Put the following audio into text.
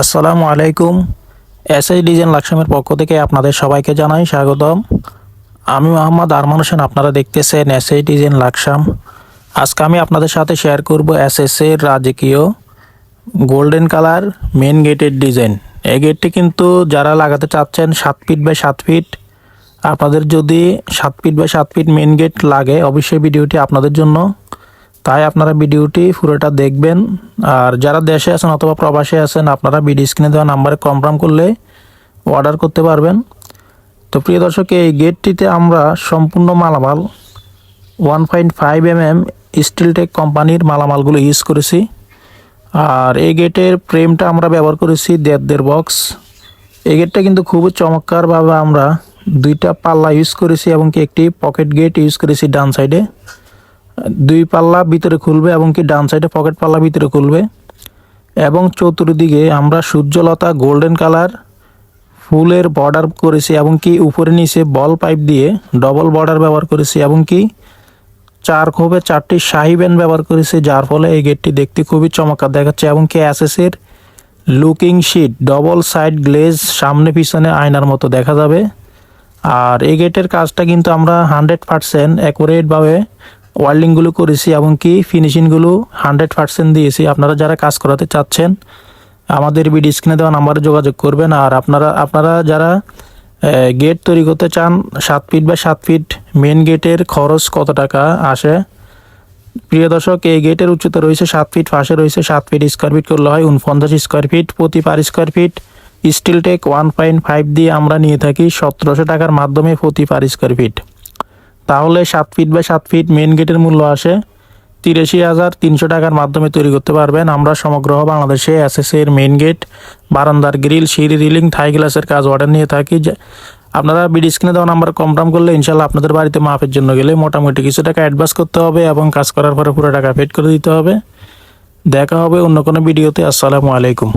আসসালামু আলাইকুম। SI design লাকসামের পক্ষ থেকে আপনাদের সবাইকে জানাই স্বাগতম। আমি মোহাম্মদ আরমান হোসেন, আপনারা দেখতেছেন এসআই ডিজাইন লাকসাম। আজকে আমি আপনাদের সাথে শেয়ার করব এসএস এর রাজকীয় গোল্ডেন কালার মেন গেটের ডিজাইন। এই গেটটি কিন্তু যারা লাগাতে চাচ্ছেন সাত ফিট বাই সাত ফিট, আপনাদের যদি সাত ফিট বাই সাত ফিট মেন গেট লাগে, অবশ্যই ভিডিওটি আপনাদের জন্য তাই আপনারা ভিডিওটি পুরোটা দেখবেন। আর যারা দেশে আছেন অথবা প্রবাসে আছেন, আপনারা ভিডিও স্ক্রিনে দেওয়া নাম্বারে কনফার্ম করলে অর্ডার করতে পারবেন। তো প্রিয় দর্শক, এই গেটটিতে আমরা সম্পূর্ণ মালামাল one point five M M Steeltech কোম্পানির মালামালগুলো ইউজ করেছি। আর এই গেটের ফ্রেমটা আমরা ব্যবহার করেছি দেড় দেড় বক্স। এই গেটটা কিন্তু খুবই চমৎকারভাবে আমরা দুইটা পাল্লা ইউজ করেছি এবং একটি পকেট গেট ইউজ করেছি ডান সাইডে। দুই পাল্লা ভিতরে খুলবে এবং কি ডান সাইডে পকেট পাল্লা ভিতরে খুলবে। এবং চতুর্দিকে আমরা সূর্যলতা গোল্ডেন কালার, ফুলের বর্ডার করেছি এবং কি উপরে নিচে বল পাইপ দিয়ে ডবল বর্ডার ব্যবহার করেছি এবং কি চার খোপে চারটি শাহি ব্যান্ড ব্যবহার করেছি, যার ফলে এই গেটটি দেখতে খুবই চমৎকার দেখাচ্ছে এবং কি অ্যাসেসের looking sheet double side glaze সামনে পিছনে আয়নার মতো দেখা যাবে। আর এই গেটের কাজটা কিন্তু আমরা হান্ড্রেড পারসেন্ট অ্যাকুরেটভাবে ওয়ার্ল্ডিংগুলো করেছি এবং কি ফিনিশিংগুলো হান্ড্রেড পারসেন্ট দিয়েছি। আপনারা যারা কাজ করাতে চাচ্ছেন, আমাদের বিডি স্ক্রিনে দেওয়া নাম্বারে যোগাযোগ করবেন। আর আপনারা আপনারা যারা গেট তৈরি করতে চান, সাত ফিট বা সাত ফিট মেন গেটের খরচ কত টাকা আসে? প্রিয় দর্শক, এই গেটের উচ্চতা রয়েছে সাত ফিট পাশে রয়েছে সাত ফিট স্কোয়ার ফিট করলে হয় উনপঞ্চাশ স্কোয়ার ফিট প্রতি per square feet steel tech one point five দিয়ে আমরা নিয়ে থাকি সতেরোশো টাকার মাধ্যমে প্রতি পার স্কোয়ার ফিট তাহলে সাত ফিট বাই সাত ফিট মেন গেটের মূল্য আসে তিরাশি হাজার তিনশো টাকার মাধ্যমে তৈরি করতে পারবেন। আমরা সমগ্র বাংলাদেশে এর মেন গেট বারান্দার গ্রিল সিঁড়ি রিলিং থাই গ্লাসের কাজ অর্ডার নিয়ে থাকি। আপনারা বিডি স্ক্রিনে দেওয়া নাম্বার কনফার্ম করলে ইনশাল্লাহ আপনাদের বাড়িতে মাপের জন্য গেলে মোটামুটি কিছু টাকা অ্যাডভান্স করতে হবে এবং কাজ করার পরে পুরো টাকা পেড করে দিতে হবে। দেখা হবে অন্য কোনো ভিডিওতে আসসালামু আলাইকুম।